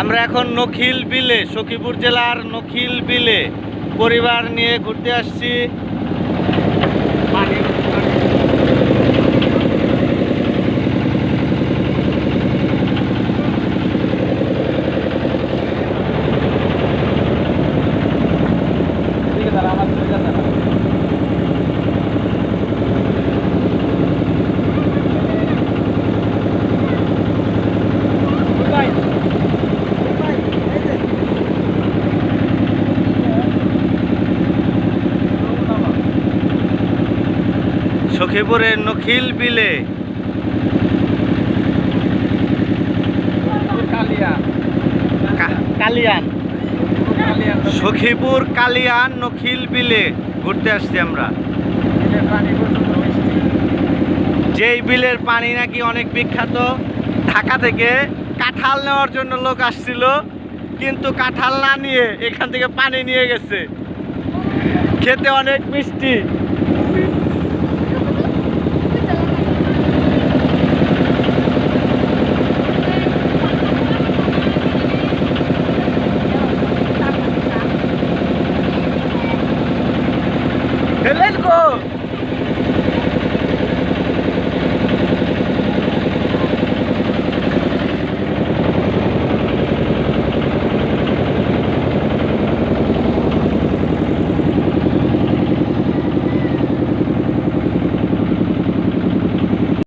আমরা এখন নখিল বিলে সখীপুর জেলার নখিল বিলে পরিবার নিয়ে ঘুরতে আসছি। সখীপুরের নখিল বিলে। কালিয়ান। সখীপুর কালিয়ান নখিল বিলে ঘুরতে আসছি আমরা। যেই বিলের পানি নাকি অনেক বিখ্যাত ঢাকা থেকে কাঁঠাল নেওয়ার জন্য লোক আসছিল কিন্তু কাঁঠাল না নিয়ে এখান থেকে পানি নিয়ে গেছে। খেতে অনেক মিষ্টি। कर ले